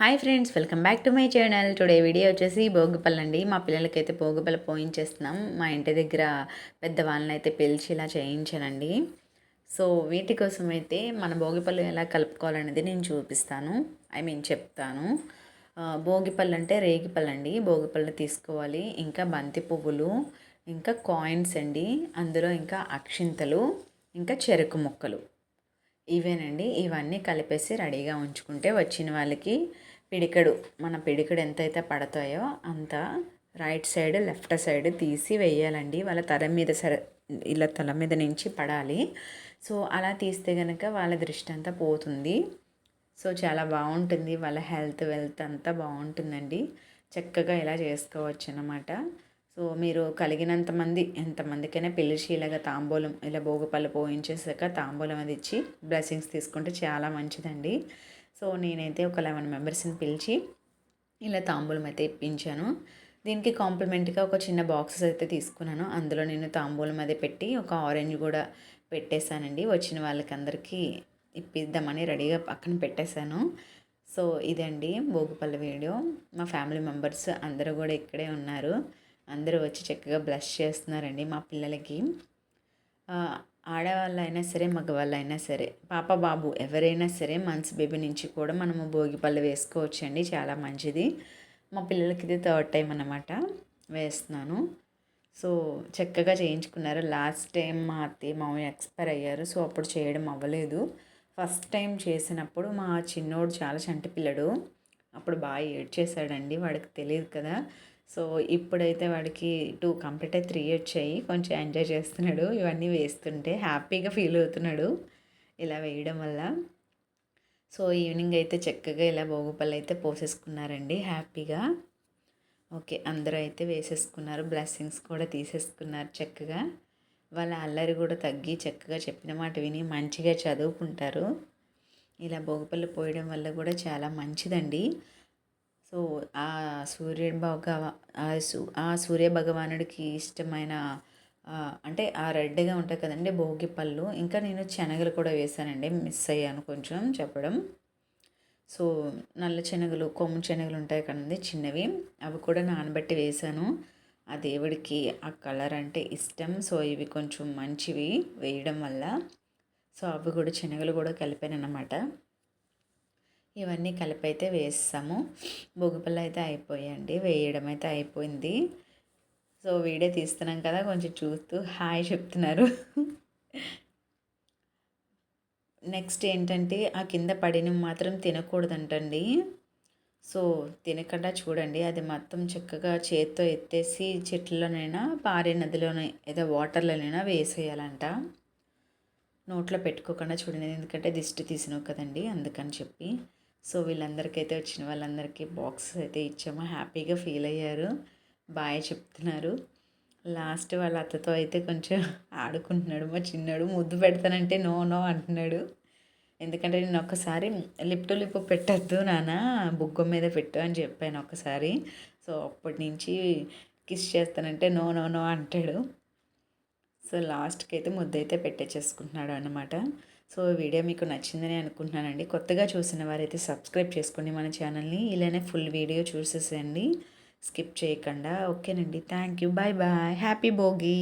Hi friends welcome back to my channel today video వచ్చేసి భోగిపళ్ళు అండి. మా పిల్లలకైతే భోగిపళ్ళు పోయించేస్తున్నాం మా ఇంటి దగ్గర పెద్దవాళ్ళని అయితే పిలిచి ఇలా చేయించానండి. సో వీటి కోసం అయితే మన భోగిపళ్ళు ఎలా కలుపుకోవాలనేది నేను చూపిస్తాను. ఐ మీన్ చెప్తాను. భోగిపళ్ళు అంటే రేగిపళ్ళు అండి. భోగిపళ్ళు తీసుకోవాలి. ఇంకా బంతి పువ్వులు ఇంకా కాయిన్స్ అండి. అందులో ఇంకా అక్షింతలు ఇంకా చెరుకు ముక్కలు. ఇవేనండి. ఇవన్నీ కలిపేసి రెడీగా ఉంచుకుంటే వచ్చిన వాళ్ళకి పిడికడు మన పిడికడు ఎంతైతే పడతాయో అంత రైట్ సైడ్ లెఫ్ట్ సైడ్ తీసి వేయాలండి. వాళ్ళ తల మీద సర ఇలా తల మీద నుంచి పడాలి. సో అలా తీస్తే కనుక వాళ్ళ దృష్టి అంతా పోతుంది. సో చాలా బాగుంటుంది. వాళ్ళ హెల్త్ వెల్త్ అంతా బాగుంటుందండి. చక్కగా ఇలా చేసుకోవచ్చు అన్నమాట సో మీరు కలిగినంత మంది ఎంతమందికైనా పిలిచి ఇలాగ తాంబూలం ఇలా భోగపళ్ళు పోయించేసాక తాంబూలం అది ఇచ్చి బ్లెస్సింగ్స్ తీసుకుంటే చాలా మంచిదండి. సో నేనైతే ఒక లెవెన్ మెంబర్స్ని పిలిచి ఇలా తాంబూలం అయితే ఇప్పించాను. దీనికి కాంప్లిమెంట్గా ఒక చిన్న బాక్సెస్ అయితే తీసుకున్నాను. అందులో నేను తాంబూలం అది పెట్టి ఒక ఆరెంజ్ కూడా పెట్టేశానండి. వచ్చిన వాళ్ళకి అందరికీ ఇప్పిద్దామని రెడీగా పక్కన పెట్టేశాను. సో ఇదండి భోగిపల్లి వీడియో. మా ఫ్యామిలీ మెంబర్స్ అందరూ కూడా ఇక్కడే ఉన్నారు. అందరూ వచ్చి చక్కగా బ్లష్ చేస్తున్నారండి మా పిల్లలకి. ఆడవాళ్ళైనా సరే మగవాళ్ళైనా సరే పాప బాబు ఎవరైనా సరే మంత్స్ బేబీ నుంచి కూడా మనము భోగి పళ్ళు వేసుకోవచ్చండి. చాలా మంచిది. మా పిల్లలకి ఇది థర్డ్ టైం అనమాట వేస్తున్నాను. సో చక్కగా చేయించుకున్నారు. లాస్ట్ టైం మా అత్తయ్య మామయ్య ఎక్స్పైర్ అయ్యారు. సో అప్పుడు చేయడం అవ్వలేదు. ఫస్ట్ టైం చేసినప్పుడు మా చిన్నోడు చాలా చంటి పిల్లడు. అప్పుడు బాగా ఏడ్చేశాడండి. వాడికి తెలియదు కదా. సో ఇప్పుడైతే వాడికి టూ కంప్లీట్ అయ్యి త్రీ వచ్చాయి. కొంచెం ఎంజాయ్ చేస్తున్నాడు. ఇవన్నీ వేస్తుంటే హ్యాపీగా ఫీల్ అవుతున్నాడు ఇలా వేయడం వల్ల. సో ఈవినింగ్ అయితే చక్కగా ఇలా భోగుపల్లి అయితే పోసేసుకున్నారండి హ్యాపీగా. ఓకే అందరూ అయితే వేసేసుకున్నారు. బ్లెస్సింగ్స్ కూడా తీసేసుకున్నారు చక్కగా. వాళ్ళ అల్లరి కూడా తగ్గి చక్కగా చెప్పిన మాట విని మంచిగా చదువుకుంటారు. ఇలా భోగిపల్లి పోయడం వల్ల కూడా చాలా మంచిదండి. సో ఆ సూర్యుడు భగవ ఆ సూర్య భగవానుడికి ఇష్టమైన అంటే ఆ రెడ్గా ఉంటాయి కదండి భోగి పళ్ళు. ఇంకా నేను శనగలు కూడా వేసానండి మిస్ అయ్యాను కొంచెం చెప్పడం. సో నల్ల శనగలు కొమ్ము శనగలు ఉంటాయి కదండి చిన్నవి అవి కూడా నానబెట్టి వేసాను. ఆ దేవుడికి ఆ కలర్ అంటే ఇష్టం సో ఇవి కొంచెం మంచివి వేయడం వల్ల. సో అవి కూడా శనగలు కూడా కలిపాను అన్నమాట ఇవన్నీ కలిపి అయితే వేస్తాము. భోగిపళ్ళు అయితే అయిపోయాయండి వేయడం అయితే అయిపోయింది. సో వీడియో తీస్తున్నాం కదా కొంచెం చూస్తూ హాయ్ చెప్తున్నారు. నెక్స్ట్ ఏంటంటే ఆ కింద పడిన మాత్రం తినకూడదంటండి. సో తినకుండా చూడండి. అది మొత్తం చక్కగా చేత్తో ఎత్తేసి చెట్లలోనైనా పారే నదిలోనే ఏదో వాటర్లోనైనా వేసేయాలంట. నోట్లో పెట్టుకోకుండా చూడండి. ఎందుకంటే దిష్టి తీసినావు కదండి అందుకని చెప్పి. సో వీళ్ళందరికైతే వచ్చిన వాళ్ళందరికీ బాక్సెస్ అయితే ఇచ్చాము. హ్యాపీగా ఫీల్ అయ్యారు. బాయ్ చెప్తున్నారు. లాస్ట్ వాళ్ళ అత్తతో అయితే కొంచెం ఆడుకుంటున్నాడు. మా చిన్నాడు ముద్దు పెడతానంటే నో నో అంటున్నాడు. ఎందుకంటే నేను ఒకసారి లిప్ టు లిప్ పెట్టద్దు నాన్న బుగ్గ మీద పెట్టు అని చెప్పాను ఒకసారి సో అప్పటి నుంచి కిస్ చేస్తానంటే నో నో నో అంటాడు. సో లాస్ట్కి అయితే ముద్ద అయితే పెట్టేసేసుకుంటున్నాడు అనమాట సో వీడియో మీకు నచ్చిందని అనుకుంటున్నానండి. కొత్తగా చూసిన వారైతే సబ్స్క్రైబ్ చేసుకోండి మన ఛానల్ని ఇలానే ఫుల్ వీడియో చూసేసేయండి. స్కిప్ చేయకుండా. ఓకేనండి. Thank you. Bye bye. Happy Bhogi.